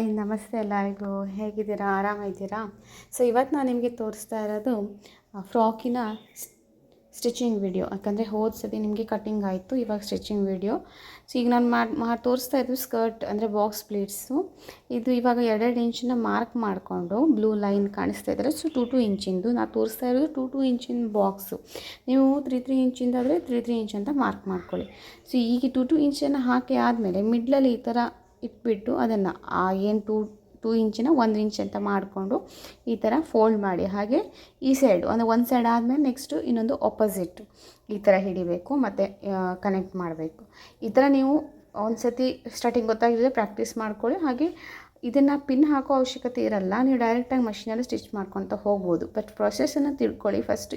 Hi, ನಮಸ್ತೆ ಎಲ್ಲರಿಗೂ. ಹೇಗಿದ್ದೀರಾ? ಆರಾಮಿದ್ದೀರಾ ಸೊ ಇವತ್ತು ನಾನು ನಿಮಗೆ ತೋರಿಸ್ತಾ ಇರೋದು ಫ್ರಾಕಿನ ಸ್ಟಿಚಿಂಗ್ ವಿಡಿಯೋ. ಯಾಕಂದರೆ ಹೋದ ಸತಿ ನಿಮಗೆ ಕಟ್ಟಿಂಗ್ ಆಯಿತು, ಇವಾಗ ಸ್ಟಿಚಿಂಗ್ ವಿಡಿಯೋ. ಸೊ ಈಗ ನಾನು ಮಾಡಿ ಮಾಡಿ ತೋರಿಸ್ತಾ ಇದ್ದು ಸ್ಕರ್ಟ್, ಅಂದರೆ ಬಾಕ್ಸ್ ಪ್ಲೇಟ್ಸು. ಇದು ಇವಾಗ ಎರಡೆರಡು ಇಂಚಿನ ಮಾರ್ಕ್ ಮಾಡಿಕೊಂಡು ಬ್ಲೂ ಲೈನ್ ಕಾಣಿಸ್ತಾ ಇದ್ದಾರೆ. ಸೊ ಟು ಟು ಇಂಚಿಂದು. ನಾನು ತೋರಿಸ್ತಾ ಇರೋದು ಟು ಟು ಇಂಚಿನ ಬಾಕ್ಸು. ನೀವು ತ್ರೀ ತ್ರೀ ಇಂಚಿಂದಾದರೆ ತ್ರೀ ತ್ರೀ ಇಂಚ್ ಅಂತ ಮಾರ್ಕ್ ಮಾಡ್ಕೊಳ್ಳಿ. ಸೊ ಈಗ ಟು ಟು ಇಂಚನ್ನು ಹಾಕಿ ಆದಮೇಲೆ ಮಿಡ್ಲಲ್ಲಿ ಈ ಥರ ಇಟ್ಬಿಟ್ಟು ಅದನ್ನು ಆ ಏನು ಟೂ ಟೂ ಇಂಚಿನ ಒಂದು ಇಂಚ್ ಅಂತ ಮಾಡಿಕೊಂಡು ಈ ಥರ ಫೋಲ್ಡ್ ಮಾಡಿ. ಹಾಗೆ ಈ ಸೈಡು ಅಂದರೆ ಒಂದು ಸೈಡ್ ಆದಮೇಲೆ ನೆಕ್ಸ್ಟು ಇನ್ನೊಂದು ಆಪೋಸಿಟ್ ಈ ಥರ ಹಿಡಿಬೇಕು ಮತ್ತು ಕನೆಕ್ಟ್ ಮಾಡಬೇಕು. ಈ ಥರ ನೀವು ಒಂದು ಸತಿ ಸ್ಟಾರ್ಟಿಂಗ್ ಗೊತ್ತಾಗಿದ್ದರೆ ಪ್ರಾಕ್ಟೀಸ್ ಮಾಡ್ಕೊಳ್ಳಿ. ಹಾಗೆ ಇದನ್ನು ಪಿನ್ ಹಾಕೋ ಅವಶ್ಯಕತೆ ಇರಲ್ಲ. ನೀವು ಡೈರೆಕ್ಟಾಗಿ ಮಷಿನಲ್ಲಿ ಸ್ಟಿಚ್ ಮಾಡ್ಕೊತ ಹೋಗ್ಬೋದು. ಬಟ್ ಪ್ರೊಸೆಸನ್ನು ತಿಳ್ಕೊಳ್ಳಿ ಫಸ್ಟ್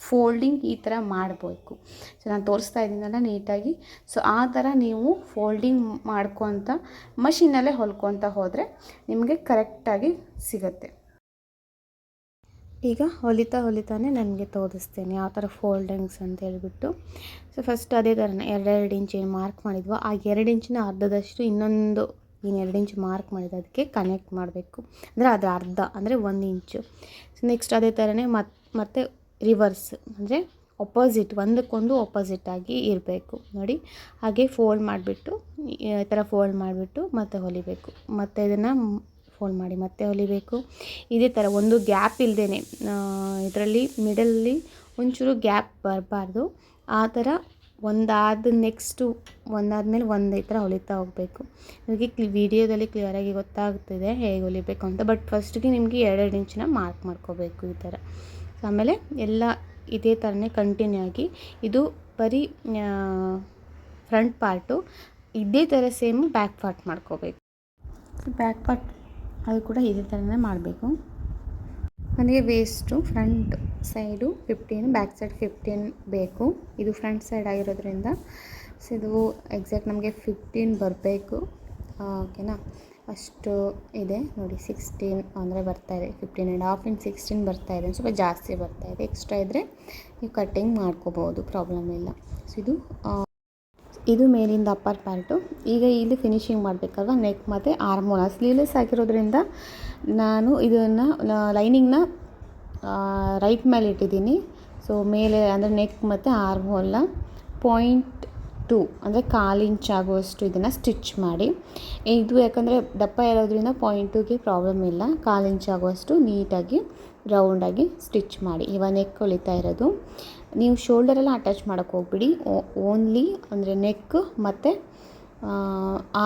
ಫೋಲ್ಡಿಂಗ್ ಈ ಥರ ಮಾಡಬೇಕು. ಸೊ ನಾನು ತೋರಿಸ್ತಾ ಇದ್ದೀನಲ್ಲ ನೀಟಾಗಿ. ಸೊ ಆ ಥರ ನೀವು ಫೋಲ್ಡಿಂಗ್ ಮಾಡ್ಕೊತ ಮಷಿನಲ್ಲೇ ಹೊಲ್ಕೊತ ಹೋದರೆ ನಿಮಗೆ ಕರೆಕ್ಟಾಗಿ ಸಿಗುತ್ತೆ. ಈಗ ಹೊಲಿತಾ ಹೊಲಿತಾನೆ ನನಗೆ ತೋರಿಸ್ತೇನೆ ಯಾವ ಥರ ಫೋಲ್ಡಿಂಗ್ಸ್ ಅಂತ ಹೇಳಿಬಿಟ್ಟು. ಸೊ ಫಸ್ಟ್ ಅದೇ ಥರನೇ ಎರಡೆರಡು ಇಂಚ್ ಏನು ಮಾರ್ಕ್ ಮಾಡಿದ್ವೋ ಆ ಎರಡು ಇಂಚಿನ ಅರ್ಧದಷ್ಟು ಇನ್ನೊಂದು ಏನು ಎರಡು ಇಂಚ್ ಮಾರ್ಕ್ ಮಾಡಿದ್ದು ಅದಕ್ಕೆ ಕನೆಕ್ಟ್ ಮಾಡಬೇಕು. ಅಂದರೆ ಅದು ಅರ್ಧ, ಅಂದರೆ ಒಂದು ಇಂಚು. ಸೊ ನೆಕ್ಸ್ಟ್ ಅದೇ ಥರನೇ ಮತ್ತೆ ಮತ್ತೆ ರಿವರ್ಸ್, ಅಂದರೆ ಒಪೋಸಿಟ್ ಒಂದಕ್ಕೊಂದು ಅಪೋಸಿಟ್ ಆಗಿ ಇರಬೇಕು. ನೋಡಿ, ಹಾಗೆ ಫೋಲ್ಡ್ ಮಾಡಿಬಿಟ್ಟು, ಈ ಥರ ಫೋಲ್ಡ್ ಮಾಡಿಬಿಟ್ಟು ಮತ್ತೆ ಹೊಲಿಬೇಕು. ಮತ್ತೆ ಇದನ್ನು ಫೋಲ್ಡ್ ಮಾಡಿ ಮತ್ತೆ ಹೊಲಿಬೇಕು. ಇದೇ ಥರ ಒಂದು ಗ್ಯಾಪ್ ಇಲ್ಲದೇ ಇದರಲ್ಲಿ ಮಿಡಲಲ್ಲಿ ಒಂಚೂರು ಗ್ಯಾಪ್ ಬರಬಾರ್ದು. ಆ ಥರ ಒಂದಾದ ನೆಕ್ಸ್ಟು ಒಂದಾದಮೇಲೆ ಒಂದು ಥರ ಹೊಲಿತಾ ಹೋಗಬೇಕು. ನಿಮಗೆ ಕ್ಲಿ ವಿಡಿಯೋದಲ್ಲಿ ಕ್ಲಿಯರಾಗಿ ಗೊತ್ತಾಗ್ತಿದೆ ಹೇಗೆ ಹೊಲಿಬೇಕು ಅಂತ. ಬಟ್ ಫಸ್ಟಿಗೆ ನಿಮಗೆ ಎರಡೆರಡು ಇಂಚಿನ ಮಾರ್ಕ್ ಮಾಡ್ಕೋಬೇಕು ಈ ಥರ ಆಮೇಲೆ ಎಲ್ಲ ಇದೇ ಥರನೇ ಕಂಟಿನ್ಯೂ ಆಗಿ ಇದು ಬರೀ ಫ್ರಂಟ್ ಪಾರ್ಟು ಇದೇ ಥರ ಸೇಮ್ ಬ್ಯಾಕ್ ಪಾರ್ಟ್ ಮಾಡ್ಕೋಬೇಕು. ಬ್ಯಾಕ್ ಪಾರ್ಟ್ ಅದು ಕೂಡ ಇದೇ ಥರನೇ ಮಾಡಬೇಕು. ನನಗೆ waist front side fifteen back side fifteen ಬೇಕು. ಇದು ಫ್ರಂಟ್ ಸೈಡ್ ಆಗಿರೋದ್ರಿಂದ ಸೊ ಇದು ಎಕ್ಸಾಕ್ಟ್ ನಮಗೆ ಫಿಫ್ಟೀನ್ ಬರಬೇಕು. ಓಕೆನಾ? ಅಷ್ಟು ಇದೆ. ನೋಡಿ ಸಿಕ್ಸ್ಟೀನ್ ಅಂದರೆ ಬರ್ತಾಯಿದೆ fifteen and half inch sixteen ಬರ್ತಾಯಿದೆ ಸ್ವಲ್ಪ ಜಾಸ್ತಿ ಬರ್ತಾಯಿದೆ ಎಕ್ಸ್ಟ್ರಾ ಇದ್ದರೆ ನೀವು ಕಟ್ಟಿಂಗ್ ಮಾಡ್ಕೋಬೋದು. ಪ್ರಾಬ್ಲಮ್ ಇಲ್ಲ. ಸೊ ಇದು ಇದು ಮೇಲಿಂದ ಅಪ್ಪರ್ ಪ್ಯಾಂಟು ಈಗ ಇಲ್ಲಿ ಫಿನಿಶಿಂಗ್ ಮಾಡಬೇಕಲ್ವ? ನೆಕ್ ಮತ್ತು ಆರ್ಮೋಲ ಸ್ಲೀವ್ಲೆಸ್ ಹಾಕಿರೋದ್ರಿಂದ ನಾನು ಇದನ್ನು ಲೈನಿಂಗ್ನ ರೈಟ್ ಮೇಲೆ ಇಟ್ಟಿದ್ದೀನಿ. ಸೊ ಮೇಲೆ ಅಂದರೆ ನೆಕ್ ಮತ್ತು ಆರ್ಮೋಲ್ನ ಪಾಯಿಂಟ್ ಟು ಅಂದರೆ ಕಾಲು ಇಂಚ್ ಆಗುವಷ್ಟು ಇದನ್ನು ಸ್ಟಿಚ್ ಮಾಡಿ. ಇದು ಯಾಕಂದರೆ ದಪ್ಪ ಇರೋದ್ರಿಂದ ಪಾಯಿಂಟ್ ಟೂಗೆ ಪ್ರಾಬ್ಲಮ್ ಇಲ್ಲ. ಕಾಲು ಇಂಚ್ ಆಗುವಷ್ಟು ನೀಟಾಗಿ ರೌಂಡಾಗಿ ಸ್ಟಿಚ್ ಮಾಡಿ. ಇವಾಗ ನೆಕ್ ಹೊಲಿತಾ ಇರೋದು. ನೀವು ಶೋಲ್ಡರೆಲ್ಲ ಅಟ್ಯಾಚ್ ಮಾಡೋಕ್ಕೆ ಹೋಗ್ಬಿಡಿ. ಓನ್ಲಿ ಅಂದರೆ ನೆಕ್ ಮತ್ತು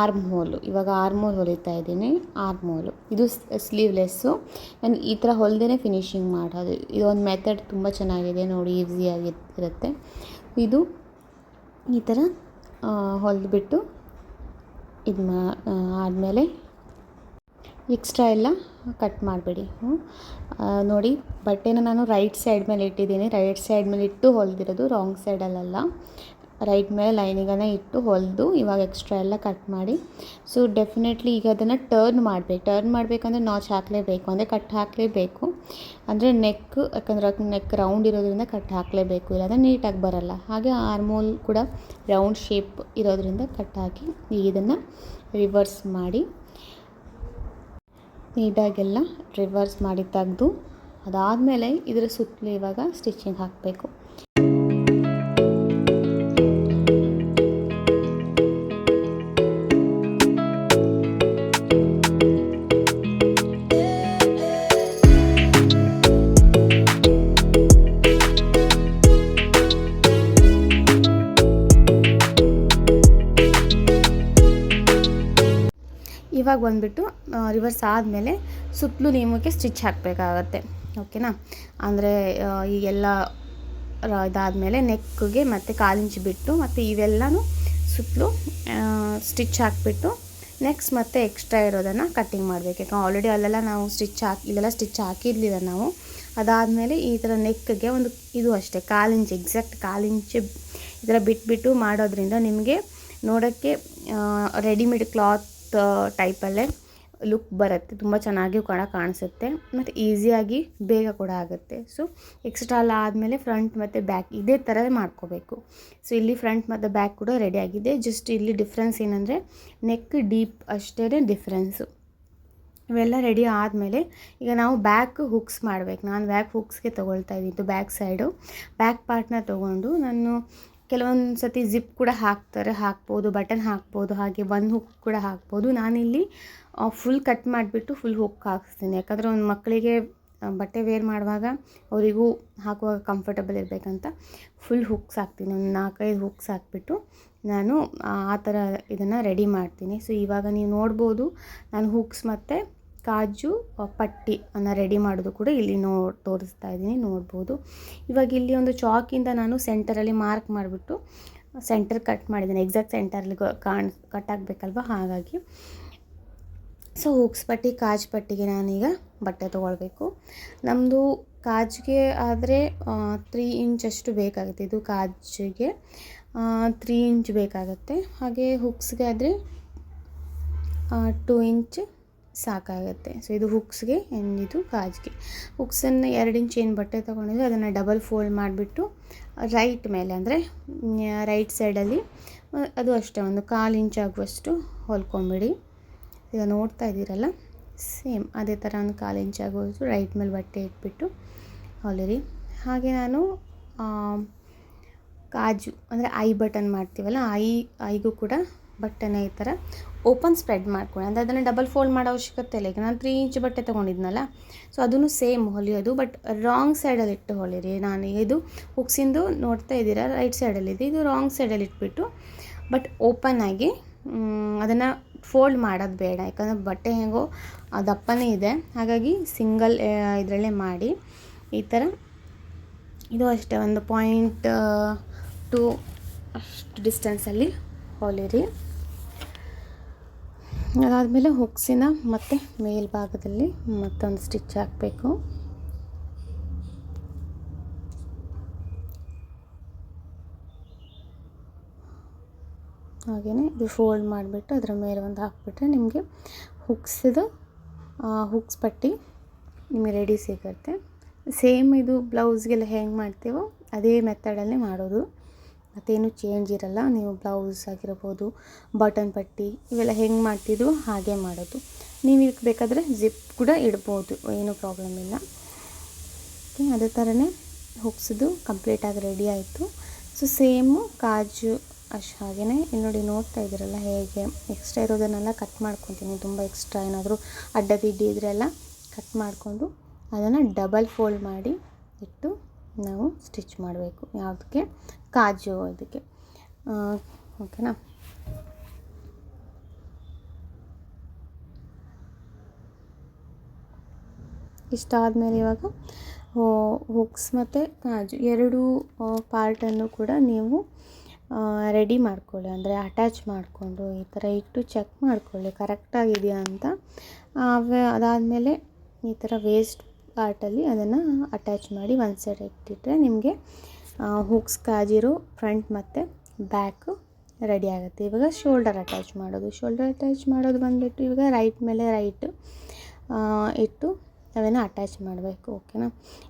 ಆರ್ಮ್ ಹೋಲು ಇವಾಗ ಆರ್ಮ್ ಹೋಲ್ ಹೊಲಿತಾ ಇದ್ದೀನಿ. ಆರ್ಮ್ ಹೋಲು ಇದು ಸ್ಲೀವ್ಲೆಸ್ಸು ನಾನು ಈ ಥರ ಹೊಲ್ದೇ ಫಿನಿಶಿಂಗ್ ಮಾಡೋದು. ಇದೊಂದು ಮೆಥಡ್ ತುಂಬ ಚೆನ್ನಾಗಿದೆ ನೋಡಿ. ಈಸಿಯಾಗಿ ಇರುತ್ತೆ. ಇದು ಈ ಥರ ಹೊಲಿದ್ಬಿಟ್ಟು ಇದು ಮಾ ಆದಮೇಲೆ ಎಕ್ಸ್ಟ್ರಾ ಎಲ್ಲ ಕಟ್ ಮಾಡಬೇಡಿ. ನೋಡಿ, ಬಟ್ಟೆನ ನಾನು ರೈಟ್ ಸೈಡ್ ಮೇಲೆ ಇಟ್ಟಿದ್ದೀನಿ. ರೈಟ್ ಸೈಡ್ ಮೇಲೆ ಇಟ್ಟು ಹೊಲಿದಿರೋದು ರಾಂಗ್ ಸೈಡಲ್ಲ ರೈಟ್ ಮೇಲೆ ಲೈನಿಗನ್ನು ಇಟ್ಟು ಹೊಲಿದು ಇವಾಗ ಎಕ್ಸ್ಟ್ರಾ ಎಲ್ಲ ಕಟ್ ಮಾಡಿ. ಸೊ ಡೆಫಿನೆಟ್ಲಿ ಈಗ ಅದನ್ನು ಟರ್ನ್ ಮಾಡಬೇಕು. ಟರ್ನ್ ಮಾಡಬೇಕಂದ್ರೆ ನಾಚ್ ಹಾಕಲೇಬೇಕು. ಅಂದರೆ ಕಟ್ ಹಾಕಲೇಬೇಕು. ಅಂದರೆ ನೆಕ್ ಯಾಕಂದ್ರೆ ನೆಕ್ ರೌಂಡ್ ಇರೋದ್ರಿಂದ ಕಟ್ ಹಾಕಲೇಬೇಕು. ಇಲ್ಲಾಂದರೆ ನೀಟಾಗಿ ಬರಲ್ಲ. ಹಾಗೆ ಆರ್ಮೋಲ್ ಕೂಡ ರೌಂಡ್ ಶೇಪ್ ಇರೋದ್ರಿಂದ ಕಟ್ ಹಾಕಿ ಈಗ ಇದನ್ನು ರಿವರ್ಸ್ ಮಾಡಿ. ನೀಟಾಗೆಲ್ಲ ರಿವರ್ಸ್ ಮಾಡಿ ತೆಗೆದು ಅದಾದಮೇಲೆ ಇದರ ಸುತ್ತಲೂ ಇವಾಗ ಸ್ಟಿಚಿಂಗ್ ಹಾಕಬೇಕು. ಇವಾಗ ಬಂದುಬಿಟ್ಟು ರಿವರ್ಸ್ ಆದಮೇಲೆ ಸುತ್ತಲೂ ನಿಮಗೆ ಸ್ಟಿಚ್ ಹಾಕಬೇಕಾಗತ್ತೆ. ಓಕೆನಾ ಅಂದರೆ ಈಗೆಲ್ಲ ಇದಾದಮೇಲೆ ನೆಕ್ಗೆ ಮತ್ತು ಕಾಲಿಂಚು ಬಿಟ್ಟು ಮತ್ತು ಇವೆಲ್ಲನೂ ಸುತ್ತಲೂ ಸ್ಟಿಚ್ ಹಾಕಿಬಿಟ್ಟು ನೆಕ್ಸ್ಟ್ ಮತ್ತೆ ಎಕ್ಸ್ಟ್ರಾ ಇರೋದನ್ನು ಕಟ್ಟಿಂಗ್ ಮಾಡಬೇಕು. ಯಾಕಂದ್ರೆ ಆಲ್ರೆಡಿ ಅಲ್ಲೆಲ್ಲ ನಾವು ಸ್ಟಿಚ್ ಹಾಕಿ, ಇಲ್ಲೆಲ್ಲ ಸ್ಟಿಚ್ ಹಾಕಿರಲಿಲ್ಲ ನಾವು. ಅದಾದಮೇಲೆ ಈ ಥರ ನೆಕ್ಗೆ ಒಂದು ಇದು ಅಷ್ಟೇ ಕಾಲಿಂಚು ಎಕ್ಸಾಕ್ಟ್ ಕಾಲಿಂಚು ಈ ಥರ ಬಿಟ್ಬಿಟ್ಟು ಮಾಡೋದ್ರಿಂದ ನಿಮಗೆ ನೋಡೋಕ್ಕೆ ರೆಡಿಮೇಡ್ ಕ್ಲಾತ್ ಟೈಪಲ್ಲೇ ಲುಕ್ ಬರುತ್ತೆ. ತುಂಬ ಚೆನ್ನಾಗಿ ಕೂಡ ಕಾಣಿಸುತ್ತೆ. ಮತ್ತು ಈಸಿಯಾಗಿ ಬೇಗ ಕೂಡ ಆಗುತ್ತೆ. ಸೊ ಎಕ್ಸ್ಟ್ರಾ ಎಲ್ಲ ಆದಮೇಲೆ ಫ್ರಂಟ್ ಮತ್ತು ಬ್ಯಾಕ್ ಇದೇ ಥರ ಮಾಡ್ಕೋಬೇಕು. ಸೊ ಇಲ್ಲಿ ಫ್ರಂಟ್ ಮತ್ತು ಬ್ಯಾಕ್ ಕೂಡ ರೆಡಿ ಆಗಿದೆ. ಜಸ್ಟ್ ಇಲ್ಲಿ ಡಿಫ್ರೆನ್ಸ್ ಏನಂದರೆ ನೆಕ್ ಡೀಪ್ ಅಷ್ಟೇ ಡಿಫ್ರೆನ್ಸು ಇವೆಲ್ಲ ರೆಡಿ ಆದಮೇಲೆ ಈಗ ನಾವು ಬ್ಯಾಕ್ ಹುಕ್ಸ್ ಮಾಡಬೇಕು. ನಾನು ಬ್ಯಾಕ್ ಹುಕ್ಸ್ಗೆ ತೊಗೊಳ್ತಾ ಇದ್ದಿದ್ದು ಬ್ಯಾಕ್ ಸೈಡು ಬ್ಯಾಕ್ ಪಾರ್ಟ್ನ ತೊಗೊಂಡು ನಾನು ಕೆಲವೊಂದು ಸತಿ ಜಿಪ್ ಕೂಡ ಹಾಕ್ತಾರೆ, ಹಾಕ್ಬೋದು, ಬಟನ್ ಹಾಕ್ಬೋದು, ಹಾಗೆ ಒಂದು ಹುಕ್ ಕೂಡ ಹಾಕ್ಬೋದು. ನಾನಿಲ್ಲಿ ಫುಲ್ ಕಟ್ ಮಾಡಿಬಿಟ್ಟು ಫುಲ್ ಹುಕ್ ಹಾಕಿಸ್ತೀನಿ. ಯಾಕಂದರೆ ಒಂದು ಮಕ್ಕಳಿಗೆ ಬಟ್ಟೆ ವೇರ್ ಮಾಡುವಾಗ ಅವರಿಗೂ ಹಾಕುವಾಗ ಕಂಫರ್ಟಬಲ್ ಇರಬೇಕಂತ ಫುಲ್ ಹುಕ್ಸ್ ಹಾಕ್ತೀನಿ. ಒಂದು ನಾಲ್ಕೈದು ಹುಕ್ಸ್ ಹಾಕ್ಬಿಟ್ಟು ನಾನು, ಆ ಥರ ಇದನ್ನು ರೆಡಿ ಮಾಡ್ತೀನಿ. ಸೊ ಇವಾಗ ನೀವು ನೋಡ್ಬೋದು, ನಾನು ಹುಕ್ಸ್ ಮತ್ತು ಕಾಜು ಪಟ್ಟಿ ಅನ್ನು ರೆಡಿ ಮಾಡೋದು ಕೂಡ ಇಲ್ಲಿ ನೋ, ತೋರಿಸ್ತಾ ಇದ್ದೀನಿ, ನೋಡ್ಬೋದು. ಇವಾಗ ಇಲ್ಲಿ ಒಂದು ಚಾಕಿಂದ ನಾನು ಸೆಂಟರಲ್ಲಿ ಮಾರ್ಕ್ ಮಾಡಿಬಿಟ್ಟು ಸೆಂಟರ್ ಕಟ್ ಮಾಡಿದ್ದೀನಿ. ಎಕ್ಸಾಕ್ಟ್ ಸೆಂಟರಲ್ಲಿ ಕಾಣ್ ಕಟ್ ಆಗಬೇಕಲ್ವ? ಹಾಗಾಗಿ. ಸೊ ಹುಕ್ಸ್ ಪಟ್ಟಿ, ಕಾಜು ಪಟ್ಟಿಗೆ ನಾನೀಗ ಬಟ್ಟೆ ತೊಗೊಳ್ಬೇಕು. ನಮ್ಮದು ಕಾಜುಗೆ ಆದರೆ ತ್ರೀ ಇಂಚಷ್ಟು ಬೇಕಾಗುತ್ತೆ. ಇದು ಕಾಜಿಗೆ ತ್ರೀ ಇಂಚ್ ಬೇಕಾಗುತ್ತೆ. ಹಾಗೆ ಹುಕ್ಸ್ಗೆ ಆದರೆ ಟೂ ಇಂಚ್ ಸಾಕಾಗುತ್ತೆ. ಸೊ ಇದು ಹುಕ್ಸ್ಗೆ ಇದು ಕಾಜ್ಗೆ. ಹುಕ್ಸನ್ನು ಎರಡು ಇಂಚ್ ಏನು ಬಟ್ಟೆ ತೊಗೊಂಡಿದ್ವಿ, ಅದನ್ನು ಡಬಲ್ ಫೋಲ್ಡ್ ಮಾಡಿಬಿಟ್ಟು ರೈಟ್ ಮೇಲೆ, ಅಂದರೆ ರೈಟ್ ಸೈಡಲ್ಲಿ ಅದು ಅಷ್ಟೇ, ಒಂದು ಕಾಲು ಇಂಚ್ ಆಗುವಷ್ಟು ಹೊಲ್ಕೊಂಬಿಡಿ. ಈಗ ನೋಡ್ತಾ ಇದ್ದೀರಲ್ಲ, ಸೇಮ್ ಅದೇ ಥರ ಒಂದು ಕಾಲು ಇಂಚ್ ಆಗುವಷ್ಟು ರೈಟ್ ಮೇಲೆ ಬಟ್ಟೆ ಇಟ್ಬಿಟ್ಟು ಹೊಲಿರಿ. ಹಾಗೆ ನಾನು ಕಾಜು, ಅಂದರೆ, ಐ ಬಟನ್ ಮಾಡ್ತೀವಲ್ಲ, ಐ, ಐಗೂ ಕೂಡ ಬಟ್ಟೆನ ಈ ಥರ ಓಪನ್ ಸ್ಪ್ರೆಡ್ ಮಾಡ್ಕೊಳ್ಳಿ. ಅಂದರೆ ಅದನ್ನು ಡಬಲ್ ಫೋಲ್ಡ್ ಮಾಡೋ ಅವಶ್ಯಕತೆ ಇಲ್ಲ. ಈಗ ನಾನು ತ್ರೀ ಇಂಚ್ ಬಟ್ಟೆ ತೊಗೊಂಡಿದ್ನಲ್ಲ ಸೊ ಅದನ್ನು ಸೇಮ್ ಹೊಲಿಯೋದು ಬಟ್ ರಾಂಗ್ ಸೈಡಲ್ಲಿ ಇಟ್ಟು ಹೊಲಿರಿ. ನಾನು ಇದು ಹುಕ್ಸಿಂದು ನೋಡ್ತಾ ಇದ್ದೀರಾ ರೈಟ್ ಸೈಡಲ್ಲಿದೆ ಇದು. ರಾಂಗ್ ಸೈಡಲ್ಲಿ ಇಟ್ಬಿಟ್ಟು ಬಟ್ ಓಪನ್ ಆಗಿ ಅದನ್ನು ಫೋಲ್ಡ್ ಮಾಡೋದು ಬೇಡ. ಯಾಕಂದರೆ ಬಟ್ಟೆ ಹೇಗೋ ದಪ್ಪನೇ ಇದೆ. ಹಾಗಾಗಿ ಸಿಂಗಲ್ ಇದರಲ್ಲೇ ಮಾಡಿ. ಈ ಥರ ಇದು ಅಷ್ಟೇ, ಒಂದು ಪಾಯಿಂಟ್ ಟು ಅಷ್ಟು ಡಿಸ್ಟೆನ್ಸಲ್ಲಿ ಹೊಲಿರಿ. ಅದಾದಮೇಲೆ ಹುಕ್ಸಿನ ಮತ್ತೆ ಮೇಲ್ಭಾಗದಲ್ಲಿ ಮತ್ತೊಂದು ಸ್ಟಿಚ್ ಹಾಕಬೇಕು. ಹಾಗೆಯೇ ಇದು ಫೋಲ್ಡ್ ಮಾಡಿಬಿಟ್ಟು ಅದರ ಮೇಲೆ ಒಂದು ಹಾಕ್ಬಿಟ್ರೆ ನಿಮಗೆ ಹುಕ್ಸಿದು ಹುಕ್ಸ್ ಪಟ್ಟಿ ನಿಮಗೆ ರೆಡಿ ಸಿಗುತ್ತೆ. ಸೇಮ್ ಇದು ಬ್ಲೌಸ್ಗೆಲ್ಲ ಹೆಂಗೆ ಮಾಡ್ತೀವೋ ಅದೇ ಮೆಥಡಲ್ಲೇ ಮಾಡೋದು. ಮತ್ತೇನು ಚೇಂಜ್ ಇರಲ್ಲ, ನೀವು ಬ್ಲೌಸ್ ಆಗಿರ್ಬೋದು ಬಟನ್ ಪಟ್ಟಿ, ಇವೆಲ್ಲ ಹೆಂಗೆ ಮಾಡ್ತಿದ್ವೋ ಹಾಗೆ ಮಾಡೋದು. ನೀವು ಇದಕ್ಕೆ ಬೇಕಾದರೆ ಜಿಪ್ ಕೂಡ ಇಡ್ಬೋದು, ಏನೂ ಪ್ರಾಬ್ಲಮ್ ಇಲ್ಲ. ಓಕೆ ಅದೇ ಥರನೇ ಹೊಗ್ಸಿದ್ದು ಕಂಪ್ಲೀಟಾಗಿ ರೆಡಿ ಆಯಿತು. ಸೊ ಸೇಮು ಕಾಜು ಅಷ್ಟು ಹಾಗೆಯೇ ಇಲ್ಲಿ ನೋಡಿ ನೋಡ್ತಾ ಇದ್ದೀರಲ್ಲ ಹೇಗೆ. ಎಕ್ಸ್ಟ್ರಾ ಇರೋದನ್ನೆಲ್ಲ ಕಟ್ ಮಾಡ್ಕೊತೀನಿ. ತುಂಬ ಎಕ್ಸ್ಟ್ರಾ ಏನಾದರೂ ಅಡ್ಡ ಇದ್ರೆಲ್ಲ ಕಟ್ ಮಾಡಿಕೊಂಡು ಅದನ್ನು ಡಬಲ್ ಫೋಲ್ಡ್ ಮಾಡಿ ಇಟ್ಟು ನಾವು ಸ್ಟಿಚ್ ಮಾಡಬೇಕು. ಯಾವುದಕ್ಕೆ? ಕಾಜು ಇದಕ್ಕೆ. ಓಕೆನಾ? ಓಕೆನಾ ಇಷ್ಟಾದಮೇಲೆ ಇವಾಗ ಹುಕ್ಸ್ ಮತ್ತು ಕಾಜು. ಎರಡೂ ಪಾರ್ಟನ್ನು ಕೂಡ ನೀವು ರೆಡಿ ಮಾಡ್ಕೊಳ್ಳಿ. ಅಂದರೆ ಅಟ್ಯಾಚ್ ಮಾಡಿಕೊಂಡು ಈ ಥರ ಇಟ್ಟು ಚೆಕ್ ಮಾಡಿಕೊಳ್ಳಿ. ಕರೆಕ್ಟಾಗಿದೆಯಾ ಅಂತ. ಅದಾದಮೇಲೆ ಈ ಥರ ವೇಸ್ಟ್ ಪಾರ್ಟಲ್ಲಿ ಅದನ್ನು ಅಟ್ಯಾಚ್ ಮಾಡಿ ಒಂದು ಸೈಡ್ ಇಟ್ಟಿಟ್ಟರೆ ನಿಮಗೆ ಹುಕ್ಸ್ ಕಾಜಿರೋ ಫ್ರಂಟ್ ಮತ್ತು ಬ್ಯಾಕು ರೆಡಿ ಆಗುತ್ತೆ. ಇವಾಗ ಶೋಲ್ಡರ್ ಅಟ್ಯಾಚ್ ಮಾಡೋದು. ಶೋಲ್ಡರ್ ಅಟ್ಯಾಚ್ ಮಾಡೋದು ಬಂದುಬಿಟ್ಟು ಇವಾಗ ರೈಟ್ ಮೇಲೆ ರೈಟ್ ಇಟ್ಟು ಅವೆಲ್ಲ ಅಟ್ಯಾಚ್ ಮಾಡಬೇಕು ಓಕೆನಾ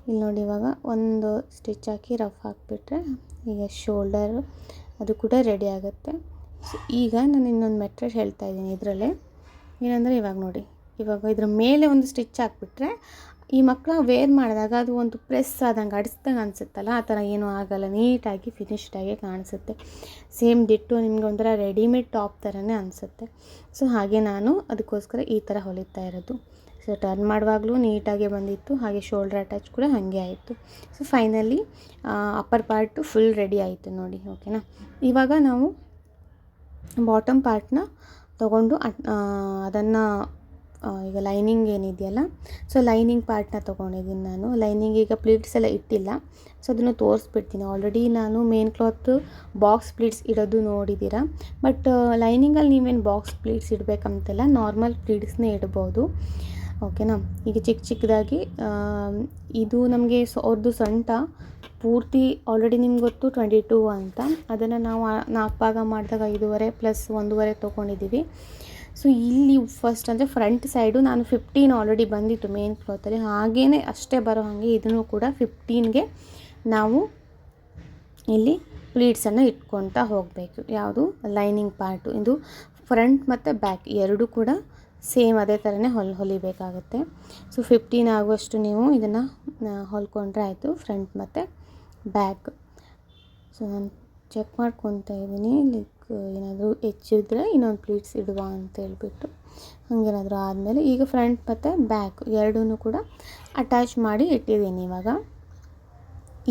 ಇಲ್ಲಿ ನೋಡಿ ಇವಾಗ ಒಂದು ಸ್ಟಿಚ್ ಹಾಕಿ ರಫ್ ಹಾಕಿಬಿಟ್ರೆ ಈಗ ಶೋಲ್ಡರ್ ಅದು ಕೂಡ ರೆಡಿ ಆಗುತ್ತೆ. ಈಗ ನಾನು ಇನ್ನೊಂದು ಮೆಟ್ರೆಡ್ ಹೇಳ್ತಾ ಇದ್ದೀನಿ ಇದರಲ್ಲೇ. ಏನಂದರೆ ಇವಾಗ ನೋಡಿ, ಇವಾಗ ಇದ್ರ ಮೇಲೆ ಒಂದು ಸ್ಟಿಚ್ ಹಾಕ್ಬಿಟ್ರೆ ಈ ಮಕ್ಕಳ ವೇರ್ ಮಾಡಿದಾಗ ಅದು ಒಂದು ಪ್ರೆಸ್ ಆದಂಗೆ ಅಡಿಸ್ದಂಗೆ ಅನಿಸುತ್ತಲ್ಲ, ಆ ಥರ ಏನೂ ಆಗಲ್ಲ ನೀಟಾಗಿ ಫಿನಿಶ್ಡಾಗೆ ಕಾಣಿಸುತ್ತೆ. ಸೇಮ್ ಡಿಟ್ಟು ನಿಮ್ಗೆ ಒಂಥರ ರೆಡಿಮೇಡ್ ಟಾಪ್ ಥರನೇ ಅನಿಸುತ್ತೆ. ಸೊ ಹಾಗೆ ನಾನು ಅದಕ್ಕೋಸ್ಕರ ಈ ಥರ ಹೊಲಿತಾ ಇರೋದು. ಸೊ ಟರ್ನ್ ಮಾಡುವಾಗಲೂ ನೀಟಾಗೆ ಬಂದಿತ್ತು, ಹಾಗೆ ಶೋಲ್ಡರ್ ಅಟ್ಯಾಚ್ ಕೂಡ ಹಾಗೆ ಆಯಿತು. So finally upper part full ready ಆಯಿತು ನೋಡಿ ಓಕೆನಾ ಇವಾಗ ನಾವು ಬಾಟಮ್ ಪಾರ್ಟ್ನ ತೊಗೊಂಡು ಅದನ್ನು ಈಗ ಲೈನಿಂಗ್ ಏನಿದೆಯಲ್ಲ? ಸೊ ಲೈನಿಂಗ್ ಪಾರ್ಟ್ನ ತೊಗೊಂಡಿದ್ದೀನಿ ನಾನು. ಲೈನಿಂಗ್ ಈಗ ಪ್ಲೀಟ್ಸ್ ಎಲ್ಲ ಇಟ್ಟಿಲ್ಲ. ಸೊ ಅದನ್ನು ತೋರಿಸ್ಬಿಡ್ತೀನಿ. ಆಲ್ರೆಡಿ ನಾನು ಮೇನ್ ಕ್ಲಾತ್ ಬಾಕ್ಸ್ ಪ್ಲೀಟ್ಸ್ ಇಡೋದು ನೋಡಿದ್ದೀರಾ ಬಟ್ ಲೈನಿಂಗಲ್ಲಿ ನೀವೇನು ಬಾಕ್ಸ್ ಪ್ಲೀಟ್ಸ್ ಇಡಬೇಕಂತೆಲ್ಲ. ನಾರ್ಮಲ್ ಪ್ಲೀಟ್ಸ್ನೇ ಇಡ್ಬೋದು. ಓಕೆನಾ ಈಗ ಚಿಕ್ಕ ಚಿಕ್ಕದಾಗಿ ಇದು ನಮಗೆ ಸೊ ಅವ್ರದ್ದು ಸಂಟ ಪೂರ್ತಿ ಆಲ್ರೆಡಿ ನಿಮ್ಗೆ ಗೊತ್ತು ಟ್ವೆಂಟಿ ಟೂ ಅಂತ. ಅದನ್ನು ನಾವು ನಾಲ್ಕು ಭಾಗ ಮಾಡಿದಾಗ ಐದೂವರೆ ಪ್ಲಸ್ ಒಂದೂವರೆ ತೊಗೊಂಡಿದ್ದೀವಿ ಸೊ ಇಲ್ಲಿ ಫಸ್ಟ್ ಅಂದರೆ ಫ್ರಂಟ್ ಸೈಡು ನಾನು ಫಿಫ್ಟೀನ್ ಆಲ್ರೆಡಿ ಬಂದಿತ್ತು ಮೇನ್ ಕ್ಲಾತಲ್ಲಿ ಹಾಗೇ ಅಷ್ಟೇ ಬರೋ ಹಾಗೆ ಇದನ್ನು ಕೂಡ ಫಿಫ್ಟೀನ್ಗೆ ನಾವು ಇಲ್ಲಿ ಪ್ಲೀಟ್ಸನ್ನು ಇಟ್ಕೊತಾ ಹೋಗಬೇಕು. ಯಾವುದು? ಲೈನಿಂಗ್ ಪಾರ್ಟು ಇದು ಫ್ರಂಟ್ ಮತ್ತು ಬ್ಯಾಕ್ ಎರಡೂ ಕೂಡ ಸೇಮ್ ಅದೇ ಥರನೇ ಹೊಲ್ ಹೊಲಿಬೇಕಾಗುತ್ತೆ. ಸೊ ಫಿಫ್ಟೀನ್ ಆಗುವಷ್ಟು ನೀವು ಇದನ್ನು ಹೊಲ್ಕೊಂಡ್ರೆ ಆಯಿತು ಫ್ರಂಟ್ ಮತ್ತು ಬ್ಯಾಕ್ ಸೊ ನಾನು ಚೆಕ್ ಮಾಡ್ಕೊತಾ ಇದ್ದೀನಿ. ಲೈಕ್ ಏನಾದರೂ ಹೆಚ್ಚಿದ್ರೆ ಇನ್ನೊಂದು ಪ್ಲೀಟ್ಸ್ ಇಡುವ ಅಂತ ಹೇಳ್ಬಿಟ್ಟು ಹಾಗೇನಾದರೂ ಆದಮೇಲೆ ಈಗ ಫ್ರಂಟ್ ಮತ್ತು ಬ್ಯಾಕ್ ಎರಡೂ ಕೂಡ ಅಟ್ಯಾಚ್ ಮಾಡಿ ಇಟ್ಟಿದ್ದೀನಿ ಇವಾಗ.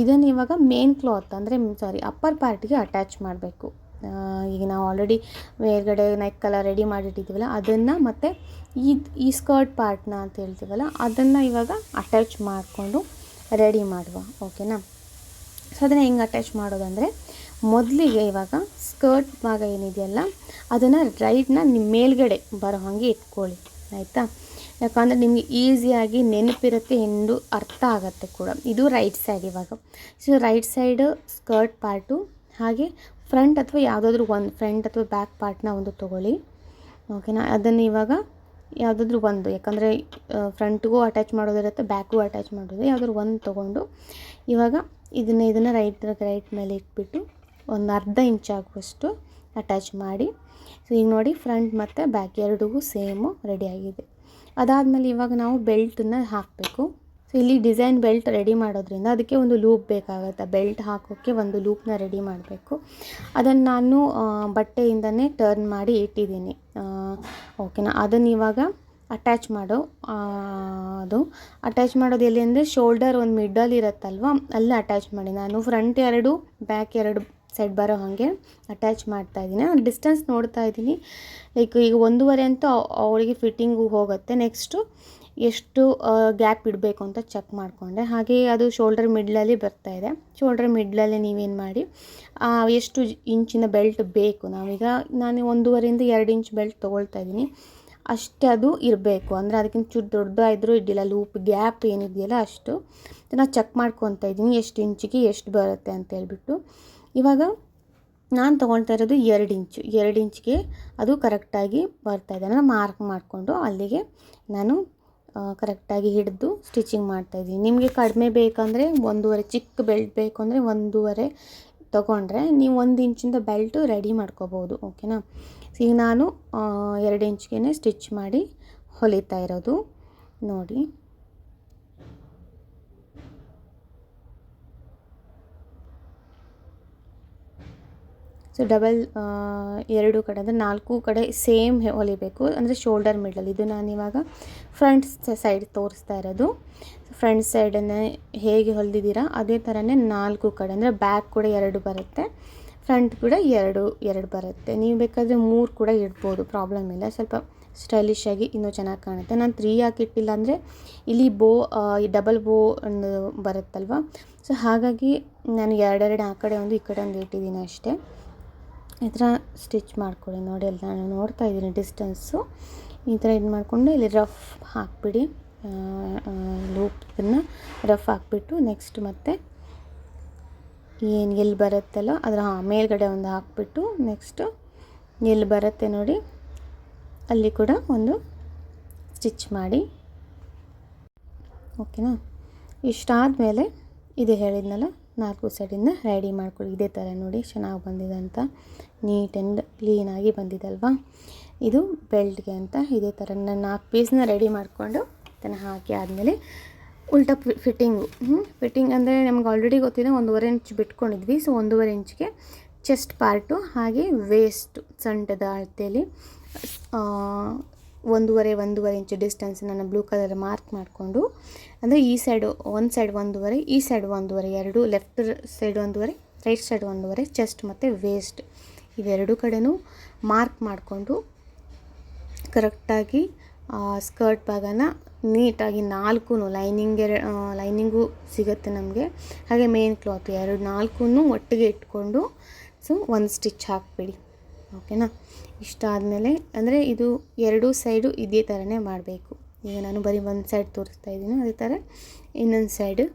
ಇದನ್ನು ಇವಾಗ ಮೇನ್ ಕ್ಲಾತ್ ಅಂದರೆ ಸಾರಿ ಅಪ್ಪರ್ ಪಾರ್ಟಿಗೆ ಅಟ್ಯಾಚ್ ಮಾಡಬೇಕು. ಈಗ ನಾವು ಆಲ್ರೆಡಿ ಮೇಲ್ಗಡೆ ನೆಕ್ ಎಲ್ಲ ರೆಡಿ ಮಾಡಿಟ್ಟಿದ್ದೀವಲ್ಲ, ಅದನ್ನು ಮತ್ತು ಈ ಈ ಸ್ಕರ್ಟ್ ಪಾರ್ಟ್ನ ಅಂತ ಹೇಳ್ತೀವಲ್ಲ, ಅದನ್ನು ಇವಾಗ ಅಟ್ಯಾಚ್ ಮಾಡಿಕೊಂಡು ರೆಡಿ ಮಾಡುವ ಓಕೆನಾ ಸೊ ಅದನ್ನು ಹೆಂಗೆ ಅಟ್ಯಾಚ್ ಮಾಡೋದಂದರೆ ಮೊದಲಿಗೆ ಇವಾಗ ಸ್ಕರ್ಟ್ ಭಾಗ ಏನಿದೆಯಲ್ಲ, ಅದನ್ನು ರೈಟ್ನ ನಿಮ್ಮ ಮೇಲ್ಗಡೆ ಬರೋ ಹಾಗೆ ಇಟ್ಕೊಳ್ಳಿ, ಆಯಿತಾ? ಯಾಕಂದರೆ ನಿಮಗೆ ಈಸಿಯಾಗಿ ನೆನಪಿರುತ್ತೆ ಎಂದು ಅರ್ಥ ಆಗುತ್ತೆ ಕೂಡ. ಇದು ರೈಟ್ ಸೈಡ್ ಇವಾಗ. So right side skirt part ಹಾಗೆ ಫ್ರಂಟ್ ಅಥವಾ ಯಾವುದಾದ್ರೂ ಒಂದು ಫ್ರಂಟ್ ಅಥವಾ ಬ್ಯಾಕ್ ಪಾರ್ಟ್ನ ಒಂದು ತೊಗೊಳ್ಳಿ. ಓಕೆನಾ ಅದನ್ನು ಇವಾಗ ಯಾವುದಾದ್ರೂ ಒಂದು, ಯಾಕಂದರೆ ಫ್ರಂಟ್ಗೂ ಅಟ್ಯಾಚ್ ಮಾಡೋದಿರುತ್ತೆ ಬ್ಯಾಕ್ಗೂ ಅಟ್ಯಾಚ್ ಮಾಡೋದು ಯಾವುದಾದ್ರು ಒಂದು ತೊಗೊಂಡು ಇವಾಗ ಇದನ್ನು ಇದನ್ನು ರೈಟ್ ರೈಟ್ ಮೇಲೆ ಇಟ್ಬಿಟ್ಟು ಒಂದು ಅರ್ಧ ಇಂಚ್ ಆಗುವಷ್ಟು ಅಟ್ಯಾಚ್ ಮಾಡಿ. ಸೊ ಈಗ ನೋಡಿ ಫ್ರಂಟ್ ಮತ್ತು ಬ್ಯಾಕ್ ಎರಡಿಗೂ ಸೇಮು ರೆಡಿಯಾಗಿದೆ ಅದಾದಮೇಲೆ ಇವಾಗ ನಾವು ಬೆಲ್ಟನ್ನು ಹಾಕಬೇಕು. ಸೊ ಇಲ್ಲಿ ಡಿಸೈನ್ ಬೆಲ್ಟ್ ರೆಡಿ ಮಾಡೋದ್ರಿಂದ ಅದಕ್ಕೆ ಒಂದು ಲೂಪ್ ಬೇಕಾಗುತ್ತೆ. ಬೆಲ್ಟ್ ಹಾಕೋಕ್ಕೆ ಒಂದು ಲೂಪ್ನ ರೆಡಿ ಮಾಡಬೇಕು. ಅದನ್ನು ನಾನು ಬಟ್ಟೆಯಿಂದನೇ ಟರ್ನ್ ಮಾಡಿ ಇಟ್ಟಿದ್ದೀನಿ. ಓಕೆನಾ ಅದನ್ನು ಇವಾಗ ಅಟ್ಯಾಚ್ ಮಾಡೋ ಅದು ಅಟ್ಯಾಚ್ ಮಾಡೋದು ಎಲ್ಲಿ ಅಂದರೆ ಶೋಲ್ಡರ್ ಒಂದು ಮಿಡಲ್ ಇರುತ್ತಲ್ವ? ಅಲ್ಲಿ ಅಟ್ಯಾಚ್ ಮಾಡಿ. ನಾನು ಫ್ರಂಟ್ ಎರಡು ಬ್ಯಾಕ್ ಎರಡು ಸೈಡ್ ಬರೋ ಹಾಗೆ ಅಟ್ಯಾಚ್ ಮಾಡ್ತಾ ಇದ್ದೀನಿ. ಡಿಸ್ಟೆನ್ಸ್ ನೋಡ್ತಾ ಇದ್ದೀನಿ. ಲೈಕ್ ಈಗ ಒಂದೂವರೆ ಅಂತೂ ಅವಳಿಗೆ ಫಿಟ್ಟಿಂಗು ಹೋಗುತ್ತೆ. ನೆಕ್ಸ್ಟು ಎಷ್ಟು ಗ್ಯಾಪ್ ಇಡಬೇಕು ಅಂತ ಚೆಕ್ ಮಾಡಿಕೊಂಡೆ. ಹಾಗೆ ಅದು ಶೋಲ್ಡರ್ ಮಿಡ್ಲಲ್ಲಿ ಬರ್ತಾ ಇದೆ. ಶೋಲ್ಡರ್ ಮಿಡ್ಲಲ್ಲಿ ನೀವೇನು ಮಾಡಿ ಎಷ್ಟು ಇಂಚಿನ ಬೆಲ್ಟ್ ಬೇಕು. ನಾವೀಗ ನಾನು ಒಂದೂವರೆಯಿಂದ ಎರಡು ಇಂಚ್ ಬೆಲ್ಟ್ ತೊಗೊಳ್ತಾ ಇದ್ದೀನಿ. ಅಷ್ಟೇ ಅದು ಇರಬೇಕು. ಅಂದರೆ ಅದಕ್ಕಿಂತ ಚೂರು ದೊಡ್ಡದಾದರೂ ಇದ್ದಿಲ್ಲ. ಲೂಪ್ ಗ್ಯಾಪ್ ಏನಿದೆಯಲ್ಲ ಅಷ್ಟು. ನಾನು ಚೆಕ್ ಮಾಡ್ಕೊತಾ ಇದ್ದೀನಿ. ಎಷ್ಟು ಇಂಚಿಗೆ ಎಷ್ಟು ಬರುತ್ತೆ ಅಂತ ಹೇಳ್ಬಿಟ್ಟು. ಇವಾಗ ನಾನು ತೊಗೊಳ್ತಾ ಇರೋದು ಎರಡು ಇಂಚು, ಎರಡು ಇಂಚಿಗೆ ಅದು ಕರೆಕ್ಟಾಗಿ ಇದೆ. ನಾನು ಮಾರ್ಕ್ ಮಾಡಿಕೊಂಡು ಅಲ್ಲಿಗೆ ನಾನು ಕರೆಕ್ಟಾಗಿ ಹಿಡಿದು ಸ್ಟಿಚಿಂಗ್ ಮಾಡ್ತಾಯಿದ್ದೀನಿ ನಿಮಗೆ ಕಡಿಮೆ ಬೇಕಂದರೆ ಒಂದೂವರೆ, ಚಿಕ್ಕ ಬೆಲ್ಟ್ ಬೇಕು ಅಂದರೆ ಒಂದೂವರೆ ತೊಗೊಂಡ್ರೆ ನೀವು ಒಂದು ಇಂಚಿಂದ ಬೆಲ್ಟು ರೆಡಿ ಮಾಡ್ಕೋಬೋದು, ಓಕೆನಾ? ಈಗ ನಾನು ಎರಡು ಇಂಚ್ಗೆ ಸ್ಟಿಚ್ ಮಾಡಿ ಹೊಲಿತಾ ಇರೋದು. ನೋಡಿ. ಸೊ ಡಬಲ್ ಎರಡು ಕಡೆ, ಅಂದರೆ ನಾಲ್ಕು ಕಡೆ ಸೇಮ್ ಹೊಲಿಬೇಕು. ಅಂದರೆ ಶೋಲ್ಡರ್ ಮಿಡಲ್ ಇದು ನಾನು ಇವಾಗ ಫ್ರಂಟ್ ಸೈಡ್ ತೋರಿಸ್ತಾ ಇರೋದು. ಫ್ರಂಟ್ ಸೈಡನ್ನು ಹೇಗೆ ಹೊಲಿದಿದ್ದೀರಾ? ಅದೇ ಥರನೇ ನಾಲ್ಕು ಕಡೆ, ಅಂದರೆ ಬ್ಯಾಕ್ ಕೂಡ ಎರಡು ಬರುತ್ತೆ. ಫ್ರಂಟ್ ಕೂಡ ಎರಡು ಎರಡು ಬರುತ್ತೆ. ನೀವು ಬೇಕಾದರೆ ಮೂರು ಕೂಡ ಇಡ್ಬೋದು. ಪ್ರಾಬ್ಲಮ್ ಇಲ್ಲ. ಸ್ವಲ್ಪ ಸ್ಟೈಲಿಶ್ ಆಗಿ ಇನ್ನೂ ಚೆನ್ನಾಗಿ ಕಾಣುತ್ತೆ. ನಾನು ತ್ರೀ ಹಾಕಿಟ್ಟಿಲ್ಲ ಅಂದರೆ ಇಲ್ಲಿ ಬೋ ಈ ಡಬಲ್ ಬೋ ಬರುತ್ತಲ್ವ? ಸೊ ಹಾಗಾಗಿ ನಾನು ಎರಡೆರಡು ಆ ಕಡೆ ಒಂದು, ಈ ಕಡೆ ಒಂದು ಇಟ್ಟಿದ್ದೀನಿ ಅಷ್ಟೇ. ಈ ಥರ ಸ್ಟಿಚ್ ಮಾಡ್ಕೊಳ್ಳಿ. ನೋಡಿ, ಅಲ್ಲಿ ನಾನು ನೋಡ್ತಾ ಇದ್ದೀನಿ ಡಿಸ್ಟೆನ್ಸು. ಈ ಥರ ಇದು ಮಾಡಿಕೊಂಡು ಇಲ್ಲಿ ರಫ್ ಹಾಕ್ಬಿಡಿ. ಲೂಪನ್ನು ರಫ್ ಹಾಕ್ಬಿಟ್ಟು ನೆಕ್ಸ್ಟ್ ಮತ್ತೆ ಏನು ಎಲ್ಲಿ ಬರುತ್ತಲ್ಲ ಅದರ, ಹಾಂ, ಮೇಲ್ಗಡೆ ಒಂದು ಹಾಕ್ಬಿಟ್ಟು ನೆಕ್ಸ್ಟು ಎಲ್ಲಿ ಬರುತ್ತೆ ನೋಡಿ, ಅಲ್ಲಿ ಕೂಡ ಒಂದು ಸ್ಟಿಚ್ ಮಾಡಿ. ಓಕೆನಾ? ಇಷ್ಟಾದಮೇಲೆ ಇದು ಹೇಳಿದ್ನಲ್ಲ ನಾಲ್ಕು ಸೈಡಿಂದ ರೆಡಿ ಮಾಡ್ಕೊಳ್ಳಿ ಇದೇ ಥರ ನೋಡಿ ಚೆನ್ನಾಗಿ ಬಂದಿದೆ ಅಂತ. ನೀಟ್ ಆ್ಯಂಡ್ ಕ್ಲೀನಾಗಿ ಬಂದಿದಲ್ವಾ ಇದು ಬೆಲ್ಟ್ಗೆ ಅಂತ ಇದೇ ಥರ ನಾನು ನಾಲ್ಕು ಪೀಸ್ನ ರೆಡಿ ಮಾಡಿಕೊಂಡು ಅದನ್ನು ಹಾಕಿ ಆದಮೇಲೆ ಉಲ್ಟಾ ಫಿಟ್ಟಿಂಗು. ಫಿಟ್ಟಿಂಗ್ ಅಂದರೆ ನಮ್ಗೆ ಆಲ್ರೆಡಿ ಗೊತ್ತಿದೆ ಒಂದೂವರೆ ಇಂಚ್ ಬಿಟ್ಕೊಂಡಿದ್ವಿ, ಸೊ ಒಂದೂವರೆ ಇಂಚ್ಗೆ ಚೆಸ್ಟ್ ಪಾರ್ಟು ಹಾಗೆ ವೇಸ್ಟ್ ಸಂಟದ ಅಳತೆಯಲ್ಲಿ ಒಂದೂವರೆ ಒಂದೂವರೆ ಇಂಚು ಡಿಸ್ಟೆನ್ಸ್ ನಾನು ಬ್ಲೂ ಕಲರ್ ಮಾರ್ಕ್ ಮಾಡಿಕೊಂಡು, ಅಂದರೆ ಈ ಸೈಡು ಒಂದು ಸೈಡ್ ಒಂದೂವರೆ, ಈ ಸೈಡ್ ಒಂದೂವರೆ, ಎರಡು ಲೆಫ್ಟ್ ಸೈಡ್ ಒಂದೂವರೆ ರೈಟ್ ಸೈಡ್ ಒಂದೂವರೆ ಚೆಸ್ಟ್ ಮತ್ತು ವೇಸ್ಟ್ ಇವೆರಡು ಕಡೆನೂ ಮಾರ್ಕ್ ಮಾಡಿಕೊಂಡು ಕರೆಕ್ಟಾಗಿ ಸ್ಕರ್ಟ್ ಭಾಗನ ನೀಟಾಗಿ ನಾಲ್ಕು ಲೈನಿಂಗ್ ಲೈನಿಂಗು ಸಿಗುತ್ತೆ ನಮಗೆ. ಹಾಗೆ ಮೇನ್ ಕ್ಲಾತ್ ಎರಡು ನಾಲ್ಕು ಒಟ್ಟಿಗೆ ಇಟ್ಕೊಂಡು ಸೊ ಒಂದು ಸ್ಟಿಚ್ ಹಾಕ್ಬಿಡಿ. ಓಕೆನಾ? ಇಷ್ಟ ಆದಮೇಲೆ ಅಂದರೆ ಇದು ಎರಡೂ ಸೈಡು ಇದೇ ಥರನೇ ಮಾಡಬೇಕು. ಈಗ ನಾನು ಬರೀ ಒಂದು ಸೈಡ್ ತೋರಿಸ್ತಾ ಇದ್ದೀನಿ, ಅದೇ ಥರ ಇನ್ನೊಂದು ಸೈಡು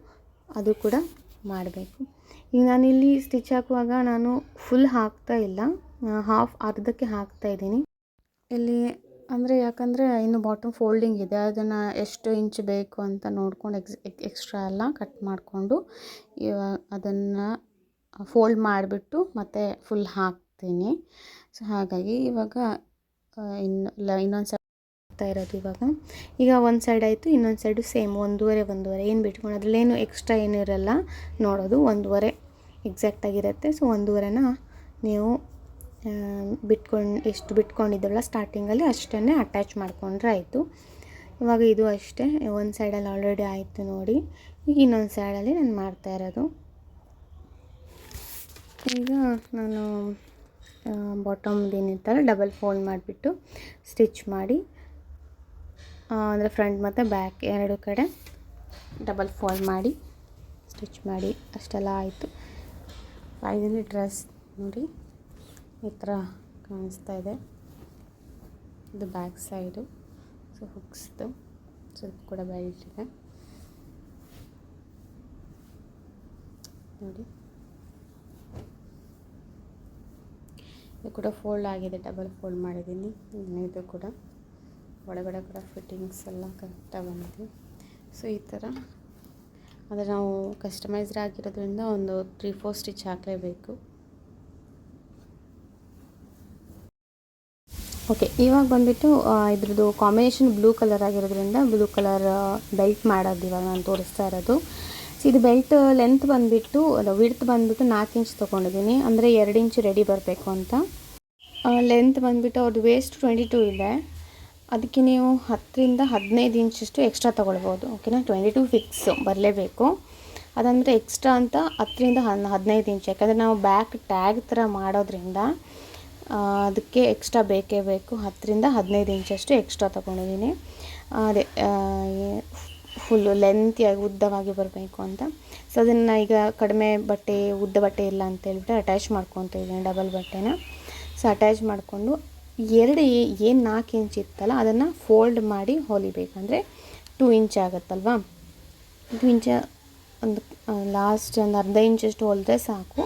ಅದು ಕೂಡ ಮಾಡಬೇಕು. ಈಗ ನಾನಿಲ್ಲಿ ಸ್ಟಿಚ್ ಹಾಕುವಾಗ ನಾನು ಫುಲ್ ಹಾಕ್ತಾ ಇಲ್ಲ ಹಾಫ್ ಅರ್ಧಕ್ಕೆ ಹಾಕ್ತಾ ಇದ್ದೀನಿ. ಇಲ್ಲಿ ಅಂದರೆ ಯಾಕಂದರೆ ಇನ್ನು ಬಾಟಮ್ ಫೋಲ್ಡಿಂಗ್ ಇದೆ, ಅದನ್ನು ಎಷ್ಟು ಇಂಚ್ ಬೇಕು ಅಂತ ನೋಡ್ಕೊಂಡು ಎಕ್ಸ್ ಎಕ್ಸ್ಟ್ರಾ ಎಲ್ಲ ಕಟ್ ಮಾಡಿಕೊಂಡು ಅದನ್ನು ಫೋಲ್ಡ್ ಮಾಡಿಬಿಟ್ಟು ಮತ್ತೆ ಫುಲ್ ಹಾಕ್ತೀನಿ. ಸೊ ಹಾಗಾಗಿ ಇವಾಗ ಇನ್ನು ಲ ಇನ್ನೊಂದು ಸೈಡ್ ಹಾಕ್ತಾ ಇರೋದು ಇವಾಗ. ಈಗ ಒಂದು ಸೈಡ್ ಆಯಿತು, ಇನ್ನೊಂದು ಸೈಡು ಸೇಮ್ ಒಂದೂವರೆ ಒಂದೂವರೆ. ಏನು ಬಿಟ್ಕೊಂಡು ಅದರಲ್ಲೇನು ಎಕ್ಸ್ಟ್ರಾ ಏನೂ ಇರಲ್ಲ. ನೋಡೋದು ಒಂದೂವರೆ ಎಕ್ಸಾಕ್ಟಾಗಿರುತ್ತೆ ಸೊ ಒಂದೂವರೆನ ನೀವು ಬಿಟ್ಕೊಂಡು, ಎಷ್ಟು ಬಿಟ್ಕೊಂಡಿದ್ರಲ್ಲ ಸ್ಟಾರ್ಟಿಂಗಲ್ಲಿ ಅಷ್ಟೇ ಅಟ್ಯಾಚ್ ಮಾಡಿಕೊಂಡ್ರೆ ಆಯಿತು. ಇವಾಗ ಇದು ಅಷ್ಟೇ. ಒಂದು ಸೈಡಲ್ಲಿ ಆಲ್ರೆಡಿ ಆಯಿತು ನೋಡಿ. ಈಗ ಇನ್ನೊಂದು ಸೈಡಲ್ಲಿ ನಾನು ಮಾಡ್ತಾ ಇರೋದು. ಈಗ ನಾನು ಬಾಟಮ್ದು ಏನಿರ್ತಲ್ಲ ಡಬಲ್ ಫೋಲ್ಡ್ ಮಾಡಿಬಿಟ್ಟು ಸ್ಟಿಚ್ ಮಾಡಿ ಅಂದರೆ ಫ್ರಂಟ್ ಮತ್ತು ಬ್ಯಾಕ್ ಎರಡು ಕಡೆ ಡಬಲ್ ಫೋಲ್ಡ್ ಮಾಡಿ ಸ್ಟಿಚ್ ಮಾಡಿ, ಅಷ್ಟೆಲ್ಲ ಆಯಿತು. ಫೈನಲಿ ಡ್ರೆಸ್ ನೋಡಿ, ಈ ಥರ ಕಾಣಿಸ್ತಾ ಇದೆ. ಇದು ಬ್ಯಾಕ್ ಸೈಡು ಸೊ ಹುಕ್ಸ್ದು ಸ್ವಲ್ಪ ಕೂಡ ಇದೆ. ನೋಡಿ. ಇದು ಕೂಡ ಫೋಲ್ಡ್ ಆಗಿದೆ ಡಬಲ್ ಫೋಲ್ಡ್ ಮಾಡಿದ್ದೀನಿ. ಇದು ಕೂಡ ಒಳಗಡೆ ಕೂಡ ಫಿಟ್ಟಿಂಗ್ಸ್ ಎಲ್ಲ ಕರೆಕ್ಟಾಗಿ ಬಂದಿದೆ. ಸೊ ಈ ಥರ. ಆದರೆ ನಾವು ಕಸ್ಟಮೈಸ್ಡ್ ಆಗಿರೋದ್ರಿಂದ ಒಂದು ತ್ರೀ ಫೋರ್ ಸ್ಟಿಚ್ ಹಾಕಲೇಬೇಕು. ಓಕೆ ಇವಾಗ ಬಂದುಬಿಟ್ಟು ಇದ್ರದ್ದು ಕಾಂಬಿನೇಷನ್ ಬ್ಲೂ ಕಲರ್ ಆಗಿರೋದ್ರಿಂದ ಬ್ಲೂ ಕಲರ್ ಬೆಲ್ಟ್ ಮಾಡೋದು ಇವಾಗ ನಾನು ತೋರಿಸ್ತಾ ಇರೋದು. ಸೊ ಇದು ಬೆಲ್ಟ್ ಲೆಂತ್ ಬಂದುಬಿಟ್ಟು, ಅಲ್ಲ ವಿಡ್ತ್ ಬಂದುಬಿಟ್ಟು ನಾಲ್ಕು ಇಂಚ್ ತೊಗೊಂಡಿದ್ದೀನಿ. ಅಂದರೆ ಎರಡು ಇಂಚ್ ರೆಡಿ ಬರಬೇಕು ಅಂತ. ಲೆಂತ್ ಬಂದುಬಿಟ್ಟು ಅವ್ರದ್ದು ವೇಸ್ಟ್ ಟ್ವೆಂಟಿ ಟೂ ಇದೆ. ಅದಕ್ಕೆ ನೀವು ಹತ್ತರಿಂದ ಹದಿನೈದು ಇಂಚಷ್ಟು ಎಕ್ಸ್ಟ್ರಾ ತೊಗೊಳ್ಬೋದು. ಓಕೆನಾ ಟ್ವೆಂಟಿ ಟೂ ಫಿಕ್ಸ್ ಬರಲೇಬೇಕು. ಅದಂದರೆ ಎಕ್ಸ್ಟ್ರಾ ಅಂತ ಹತ್ತರಿಂದ ಹನ್ ಹದಿನೈದು ಇಂಚ್ ಯಾಕಂದರೆ ನಾವು ಬ್ಯಾಕ್ ಟ್ಯಾಗ್ ಥರ ಮಾಡೋದ್ರಿಂದ ಅದಕ್ಕೆ ಎಕ್ಸ್ಟ್ರಾ ಬೇಕೇ ಬೇಕು. ಹತ್ತರಿಂದ ಹದಿನೈದು ಇಂಚಷ್ಟು ಎಕ್ಸ್ಟ್ರಾ ತೊಗೊಂಡಿದ್ದೀನಿ. ಅದೇ ಫುಲ್ಲು ಲೆಂತಿಯಾಗಿ ಉದ್ದವಾಗಿ ಬರಬೇಕು ಅಂತ. ಸೊ ಅದನ್ನು ಈಗ ಕಡಿಮೆ ಬಟ್ಟೆ, ಉದ್ದ ಬಟ್ಟೆ ಇಲ್ಲ ಅಂತ ಹೇಳ್ಬಿಟ್ಟು ಅಟ್ಯಾಚ್ ಮಾಡ್ಕೊತ ಇದ್ದೀನಿ ಡಬಲ್ ಬಟ್ಟೆನ. ಸೊ ಅಟ್ಯಾಚ್ ಮಾಡಿಕೊಂಡು ಎರಡು ಏನು ನಾಲ್ಕು ಇಂಚ್ ಇತ್ತಲ್ಲ, ಅದನ್ನು ಫೋಲ್ಡ್ ಮಾಡಿ ಹೊಲಿಬೇಕಂದ್ರೆ ಟೂ ಇಂಚ್ ಆಗುತ್ತಲ್ವಾ? ಟೂ ಇಂಚ ಒಂದು ಲಾಸ್ಟ್ ಒಂದು ಅರ್ಧ ಇಂಚಷ್ಟು ಹೊಲಿದ್ರೆ ಸಾಕು.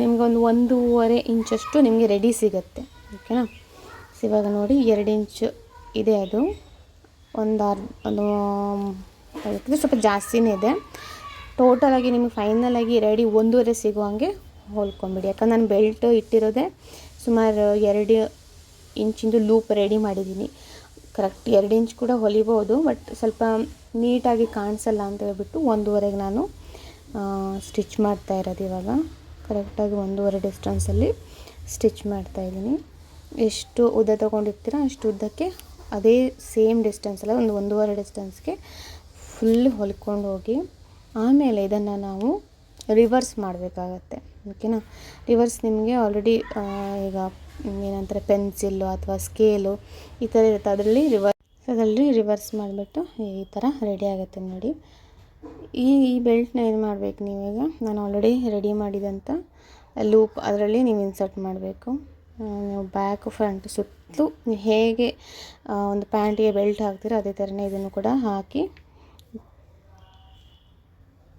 ನಿಮಗೊಂದು ಒಂದೂವರೆ ಇಂಚಷ್ಟು ನಿಮಗೆ ರೆಡಿ ಸಿಗುತ್ತೆ. ಓಕೆನಾ ಸೊ ಇವಾಗ ನೋಡಿ, ಎರಡು ಇಂಚು ಇದೆ ಅದು. ಒಂದು ಅರ್ಧ ಸ್ವಲ್ಪ ಜಾಸ್ತಿನೇ ಇದೆ. ಟೋಟಲಾಗಿ ನಿಮಗೆ ಫೈನಲಾಗಿ ರೆಡಿ ಒಂದೂವರೆ ಸಿಗುವಂಗೆ ಹೊಲ್ಕೊಂಬಿಡಿ. ಯಾಕಂದ್ರೆ ನಾನು ಬೆಲ್ಟ್ ಇಟ್ಟಿರೋದೆ ಸುಮಾರು ಎರಡು ಇಂಚಿಂದು ಲೂಪ್ ರೆಡಿ ಮಾಡಿದ್ದೀನಿ. ಕರೆಕ್ಟ್ ಎರಡು ಇಂಚ್ ಕೂಡ ಹೊಲಿಬೋದು ಬಟ್ ಸ್ವಲ್ಪ ನೀಟಾಗಿ ಕಾಣಿಸಲ್ಲ ಅಂತ ಹೇಳ್ಬಿಟ್ಟು ಒಂದೂವರೆಗೆ ನಾನು ಸ್ಟಿಚ್ ಮಾಡ್ತಾ ಇರೋದು ಇವಾಗ. ಕರೆಕ್ಟಾಗಿ ಒಂದೂವರೆ ಡಿಸ್ಟೆನ್ಸಲ್ಲಿ ಸ್ಟಿಚ್ ಮಾಡ್ತಾಯಿದ್ದೀನಿ ಎಷ್ಟು ಉದ್ದ ತೊಗೊಂಡಿರ್ತೀರ ಅಷ್ಟು ಉದ್ದಕ್ಕೆ ಅದೇ ಸೇಮ್ ಡಿಸ್ಟೆನ್ಸಲ್ಲ ಒಂದು ಒಂದೂವರೆ ಡಿಸ್ಟೆನ್ಸ್ಗೆ ಫುಲ್ ಹೊಲ್ಕೊಂಡು ಹೋಗಿ, ಆಮೇಲೆ ಇದನ್ನು ನಾವು ರಿವರ್ಸ್ ಮಾಡಬೇಕಾಗತ್ತೆ ಓಕೆನಾ ರಿವರ್ಸ್ ನಿಮಗೆ ಆಲ್ರೆಡಿ ಈಗ ಏನಂತಾರೆ ಪೆನ್ಸಿಲ್ಲು ಅಥವಾ ಸ್ಕೇಲು ಈ ಥರ ಇರುತ್ತೆ, ಅದರಲ್ಲಿ ರಿವರ್ಸ್ ಅದರಲ್ಲಿ ರಿವರ್ಸ್ ಮಾಡಿಬಿಟ್ಟು ಈ ಥರ ರೆಡಿ ಆಗುತ್ತೆ ನೋಡಿ. ಈ ಈ ಬೆಲ್ಟ್ನ ಏನು ಮಾಡಬೇಕು ನೀವೀಗ? ನಾನು ಆಲ್ರೆಡಿ ರೆಡಿ ಮಾಡಿದಂಥ ಲೂಪ್ ಅದರಲ್ಲಿ ನೀವು ಇನ್ಸರ್ಟ್ ಮಾಡಬೇಕು. ನೀವು ಬ್ಯಾಕ್ ಫ್ರಂಟ್ ಸುತ್ತಲೂ ಹೇಗೆ ಒಂದು ಪ್ಯಾಂಟಿಗೆ ಬೆಲ್ಟ್ ಹಾಕ್ತೀರೋ ಅದೇ ಥರನೇ ಇದನ್ನು ಕೂಡ ಹಾಕಿ,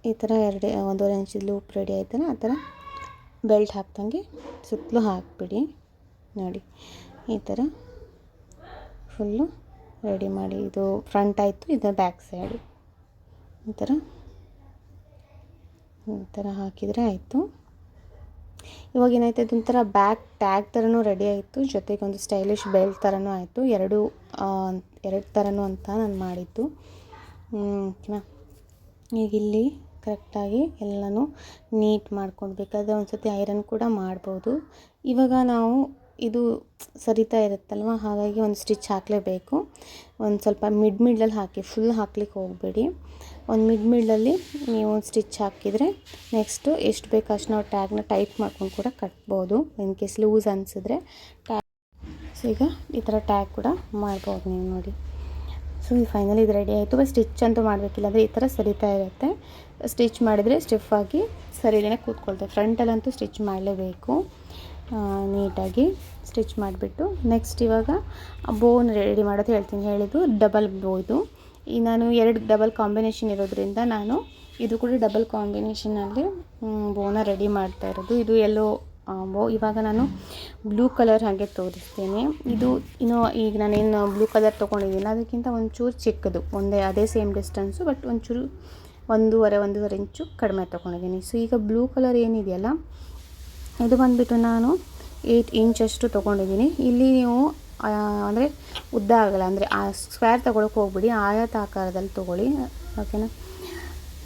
ಈ ಥರ ಎರಡು ಒಂದೂವರೆ ಇಂಚ್ ಲೂಪ್ ರೆಡಿ ಆಯ್ತಲ್ಲ, ಆ ಥರ ಬೆಲ್ಟ್ ಹಾಕ್ದಂಗೆ ಸುತ್ತಲೂ ಹಾಕಿಬಿಡಿ, ನೋಡಿ. ಈ ಥರ ಫುಲ್ಲು ರೆಡಿ ಮಾಡಿ, ಇದು ಫ್ರಂಟ್ ಆಯಿತು, ಇದು ಬ್ಯಾಕ್ ಸೈಡು ಈ ಥರ ಈ ಥರ ಹಾಕಿದರೆ ಆಯಿತು. ಇವಾಗ ಏನಾಯ್ತು ಅದೊಂಥರ ಬ್ಯಾಕ್ ಟ್ಯಾಗ್ ಥರನೂ ರೆಡಿ ಆಯಿತು, ಜೊತೆಗೆ ಒಂದು ಸ್ಟೈಲಿಶ್ ಬೆಲ್ಟ್ ಥರನೂ ಆಯಿತು. ಎರಡು ಎರಡು ಥರನೂ ಅಂತ ನಾನು ಮಾಡಿದ್ದು. ಓಕೆನಾ? ಈಗ ಇಲ್ಲಿ ಕರೆಕ್ಟಾಗಿ ಎಲ್ಲನೂ ನೀಟ್ ಮಾಡ್ಕೊಂಡು ಬೇಕಾದರೆ ಒಂದು ಸರ್ತಿ ಐರನ್ ಕೂಡ ಮಾಡ್ಬೋದು. ಇವಾಗ ನಾವು ಇದು ಸರಿತಾ ಇರುತ್ತಲ್ವ? ಹಾಗಾಗಿ ಒಂದು ಸ್ಟಿಚ್ ಹಾಕಲೇಬೇಕು. ಒಂದು ಸ್ವಲ್ಪ ಮಿಡ್ ಮಿಡ್ಲಲ್ಲಿ ಹಾಕಿ ಫುಲ್ ಹಾಕ್ಲಿಕ್ಕೆ ಹೋಗಬೇಡಿ. ಒಂದು ಮಿಡ್ ಮಿಡ್ಲಲ್ಲಿ ನೀವು ಒಂದು ಸ್ಟಿಚ್ ಹಾಕಿದರೆ ನೆಕ್ಸ್ಟು ಎಷ್ಟು ಬೇಕು ಅಷ್ಟು ನಾವು ಟ್ಯಾಗ್ನ ಟೈಟ್ ಮಾಡ್ಕೊಂಡು ಕೂಡ ಕಟ್ಬೋದು. ಇನ್ ಕೇಸ್ ಲೂಸ್ ಅನಿಸಿದ್ರೆ ಟ್ಯಾಗ್ ಸೊ ಈಗ ಈ ಥರ ಟ್ಯಾಗ್ ಕೂಡ ಮಾಡ್ಬೋದು ನೀವು ನೋಡಿ. ಸೊ ಈ ಫೈನಲ್ ಇದು ರೆಡಿ ಆಯಿತು. ಸ್ಟಿಚ್ ಅಂತೂ ಮಾಡಬೇಕಿಲ್ಲ ಅಂದರೆ ಈ ಥರ ಸರಿತಾ ಇರುತ್ತೆ. ಸ್ಟಿಚ್ ಮಾಡಿದರೆ ಸ್ಟಿಫಾಗಿ ಸರಿಯೇ ಕೂತ್ಕೊಳ್ತೇವೆ ಫ್ರಂಟಲ್ಲಂತೂ ಸ್ಟಿಚ್ ಮಾಡಲೇಬೇಕು. ನೀಟಾಗಿ ಸ್ಟಿಚ್ ಮಾಡಿಬಿಟ್ಟು ನೆಕ್ಸ್ಟ್ ಇವಾಗ ಬೋನ್ ರೆಡಿ ಮಾಡೋದು ಹೇಳ್ತೀನಿ. ಹೇಳಿದ್ದು ಡಬಲ್ ಬೋ ಇದು. ಈ ನಾನು ಎರಡು ಡಬಲ್ ಕಾಂಬಿನೇಷನ್ ಇರೋದ್ರಿಂದ ನಾನು ಇದು ಕೂಡ ಡಬಲ್ ಕಾಂಬಿನೇಷನಲ್ಲಿ ಬೋನ ರೆಡಿ ಮಾಡ್ತಾ ಇರೋದು. ಇದು ಎಲ್ಲೋ ಬೋ ಇವಾಗ ನಾನು ಬ್ಲೂ ಕಲರ್ ಹಾಗೆ ತೋರಿಸ್ತೇನೆ. ಇದು ಇನ್ನು ಈಗ ನಾನೇನು ಬ್ಲೂ ಕಲರ್ ತೊಗೊಂಡಿದ್ದೀನಿ. ಅದಕ್ಕಿಂತ ಒಂಚೂರು ಚಿಕ್ಕದು. ಒಂದೇ, ಅದೇ ಸೇಮ್ ಡಿಸ್ಟೆನ್ಸು ಬಟ್ ಒಂಚೂರು ಒಂದೂವರೆ ಒಂದೂವರೆ ಇಂಚು ಕಡಿಮೆ ತೊಗೊಂಡಿದ್ದೀನಿ. ಸೊ ಈಗ ಬ್ಲೂ ಕಲರ್ ಏನಿದೆಯಲ್ಲ, ಇದು ಬಂದುಬಿಟ್ಟು ನಾನು ಏಯ್ಟ್ ಇಂಚಷ್ಟು ತೊಗೊಂಡಿದ್ದೀನಿ. ಇಲ್ಲಿ ನೀವು ಅಂದರೆ ಉದ್ದ ಆಗಲ್ಲ. ಅಂದರೆ ಆ ಸ್ಕ್ವೇರ್ ತೊಗೊಳಕ್ಕೆ ಹೋಗ್ಬಿಡಿ. ಆಯತ ಆಕಾರದಲ್ಲಿ ತೊಗೊಳ್ಳಿ. ಓಕೆನಾ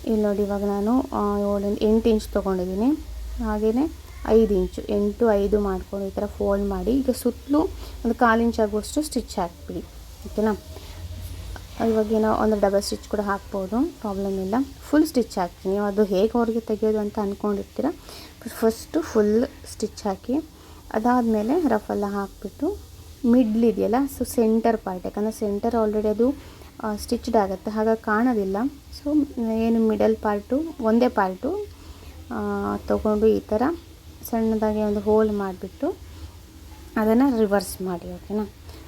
ಇಲ್ಲಿ ನೋಡಿ ಇವಾಗ ನಾನು ಏಳು, ಎಂಟು ಇಂಚ್ ತೊಗೊಂಡಿದ್ದೀನಿ. ಹಾಗೆಯೇ ಐದು ಇಂಚು ಎಂಟು, ಐದು ಮಾಡ್ಕೊಂಡು ಈ ಥರ ಫೋಲ್ಡ್ ಮಾಡಿ, ಈಗ ಸುತ್ತಲೂ ಒಂದು ಕಾಲು ಇಂಚ್ ಆಗುವಷ್ಟು ಸ್ಟಿಚ್ ಹಾಕ್ಬಿಡಿ. ಓಕೆನಾ ಇವಾಗ ಏನೋ ಒಂದು ಡಬಲ್ ಸ್ಟಿಚ್ ಕೂಡ ಹಾಕ್ಬೋದು. ಪ್ರಾಬ್ಲಮ್ ಇಲ್ಲ. ಫುಲ್ ಸ್ಟಿಚ್ ಹಾಕ್ತೀನಿ. ನೀವು ಅದು ಹೇಗೆ ಹೊರಗೆ ತೆಗೆಯೋದು ಅಂತ ಅಂದ್ಕೊಂಡಿರ್ತೀರ ಫಸ್ಟು ಫುಲ್ ಸ್ಟಿಚ್ ಹಾಕಿ, ಅದಾದಮೇಲೆ ರಫೆಲ್ಲ ಹಾಕಿಬಿಟ್ಟು ಮಿಡ್ಲ್ ಇದೆಯಲ್ಲ? ಸೊ ಸೆಂಟರ್ ಪಾರ್ಟ್ ಯಾಕಂದರೆ ಸೆಂಟರ್ ಆಲ್ರೆಡಿ ಅದು ಸ್ಟಿಚ್ಡ್ ಆಗುತ್ತೆ. ಹಾಗಾಗಿ ಕಾಣೋದಿಲ್ಲ. ಸೊ ಏನು ಮಿಡಲ್ ಪಾರ್ಟು ಒಂದೇ ಪಾರ್ಟು ತೊಗೊಂಡು ಈ ಥರ ಸಣ್ಣದಾಗಿ ಒಂದು ಹೋಲ್ ಮಾಡಿಬಿಟ್ಟು ಅದನ್ನು ರಿವರ್ಸ್ ಮಾಡಿ ಓಕೆನಾ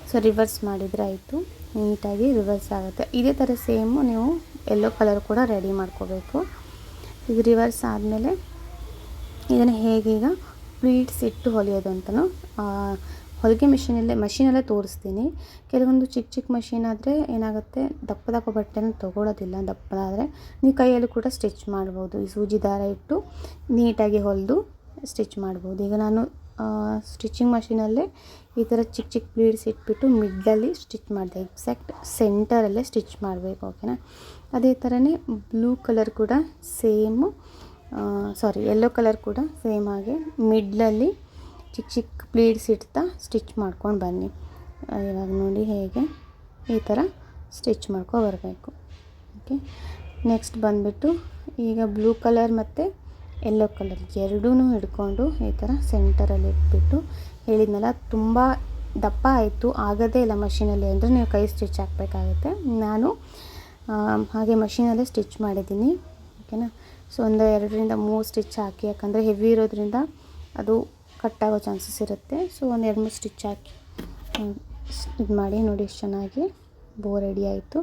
ಸೊ ರಿವರ್ಸ್ ಮಾಡಿದರೆ ಆಯಿತು. ನೀಟಾಗಿ ರಿವರ್ಸ್ ಆಗುತ್ತೆ. ಇದೇ ಥರ ಸೇಮು ನೀವು ಎಲ್ಲೋ ಕಲರ್ ಕೂಡ ರೆಡಿ ಮಾಡ್ಕೋಬೇಕು. ಈಗ ರಿವರ್ಸ್ ಆದಮೇಲೆ ಇದನ್ನು ಹೇಗೀಗ ಪ್ಲೀಟ್ಸ್ ಇಟ್ಟು ಹೊಲಿಯೋದು ಅಂತಲೂ ಹೊಲಿಗೆ ಮಿಷಿನಲ್ಲೇ ಮಷೀನಲ್ಲೇ ತೋರಿಸ್ತೀನಿ. ಕೆಲವೊಂದು ಚಿಕ್ಕ ಚಿಕ್ಕ ಮಷೀನ್ ಆದರೆ ಏನಾಗುತ್ತೆ, ದಪ್ಪ ದಪ್ಪ ಬಟ್ಟೆನ ತೊಗೊಳೋದಿಲ್ಲ ದಪ್ಪದಾದರೆ ನೀವು ಕೈಯಲ್ಲಿ ಕೂಡ ಸ್ಟಿಚ್ ಮಾಡ್ಬೋದು. ಈ ಸೂಜಿ ದಾರ ಇಟ್ಟು ನೀಟಾಗಿ ಹೊಲಿದು ಸ್ಟಿಚ್ ಮಾಡ್ಬೋದು. ಈಗ ನಾನು ಸ್ಟಿಚಿಂಗ್ ಮಷೀನಲ್ಲೇ ಈ ಥರ ಚಿಕ್ಕ ಚಿಕ್ಕ ಪ್ಲೀಡ್ಸ್ ಇಟ್ಬಿಟ್ಟು ಮಿಡ್ಲಲ್ಲಿ ಸ್ಟಿಚ್ ಮಾಡಿದೆ. ಎಕ್ಸಾಕ್ಟ್ ಸೆಂಟರಲ್ಲೇ ಸ್ಟಿಚ್ ಮಾಡಬೇಕು ಓಕೆನಾ ಅದೇ ಥರನೇ ಬ್ಲೂ ಕಲರ್ ಕೂಡ ಸೇಮು ಸಾರಿ ಯೆಲ್ಲೋ ಕಲರ್ ಕೂಡ ಸೇಮ್ ಆಗಿ ಮಿಡ್ಲಲ್ಲಿ ಚಿಕ್ಕ ಚಿಕ್ಕ ಪ್ಲೀಟ್ಸ್ ಇಡ್ತಾ ಸ್ಟಿಚ್ ಮಾಡ್ಕೊಂಡು ಬನ್ನಿ. ಇವಾಗ ನೋಡಿ ಹೇಗೆ ಈ ಥರ ಸ್ಟಿಚ್ ಬರಬೇಕು. ಓಕೆ ನೆಕ್ಸ್ಟ್ ಬಂದುಬಿಟ್ಟು ಈಗ ಬ್ಲೂ ಕಲರ್ ಮತ್ತು ಯೆಲ್ಲೋ ಕಲರ್ ಎರಡೂ ಹಿಡ್ಕೊಂಡು ಈ ಥರ ಸೆಂಟರಲ್ಲಿ ಇಟ್ಬಿಟ್ಟು ಹೇಳಿದ್ನಲ್ಲ, ತುಂಬ ದಪ್ಪ ಆಯಿತು. ಆಗೋದೇ ಇಲ್ಲ ಮಷೀನಲ್ಲಿ ಅಂದರೆ ನೀವು ಕೈ ಸ್ಟಿಚ್ ಹಾಕಬೇಕಾಗುತ್ತೆ. ನಾನು ಹಾಗೆ ಮಷೀನಲ್ಲೇ ಸ್ಟಿಚ್ ಮಾಡಿದ್ದೀನಿ. ಓಕೆನಾ ಸೊ ಒಂದು ಎರಡರಿಂದ ಮೂರು ಸ್ಟಿಚ್ ಹಾಕಿ, ಯಾಕಂದರೆ ಹೆವಿ ಇರೋದ್ರಿಂದ ಅದು ಕಟ್ಟಾಗೋ ಚಾನ್ಸಸ್ ಇರುತ್ತೆ. ಸೊ ಒಂದು ಎರಡು ಮೂರು ಸ್ಟಿಚ್ ಹಾಕಿ ಇದು ಮಾಡಿ ನೋಡಿ ಎಷ್ಟು ಚೆನ್ನಾಗಿ ಬೋ ರೆಡಿ ಆಯಿತು.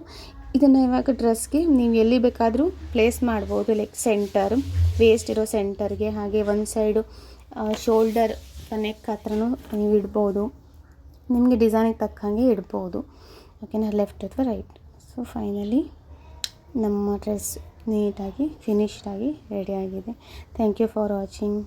ಇದನ್ನು ಇವಾಗ ಡ್ರೆಸ್ಗೆ ನೀವು ಎಲ್ಲಿ ಬೇಕಾದರೂ ಪ್ಲೇಸ್ ಮಾಡ್ಬೋದು ಲೈಕ್ ಸೆಂಟರ್ ವೇಸ್ಟ್ ಇರೋ ಸೆಂಟರ್ಗೆ ಹಾಗೆ ಒಂದು ಸೈಡು ಶೋಲ್ಡರ್ ನೆಕ್ ಹತ್ರನೂ ನೀವು ಇಡ್ಬೋದು. ನಿಮಗೆ ಡಿಸೈನಿಗೆ ತಕ್ಕಂಗೆ ಇಡ್ಬೋದು. ಓಕೆನಾ ಲೆಫ್ಟ್ ಅಥವಾ ರೈಟ್ ಸೊ ಫೈನಲಿ ನಮ್ಮ ಡ್ರೆಸ್ ನೀಟಾಗಿ ಫಿನಿಶ್ಡಾಗಿ ರೆಡಿ ಆಗಿದೆ. Thank you for watching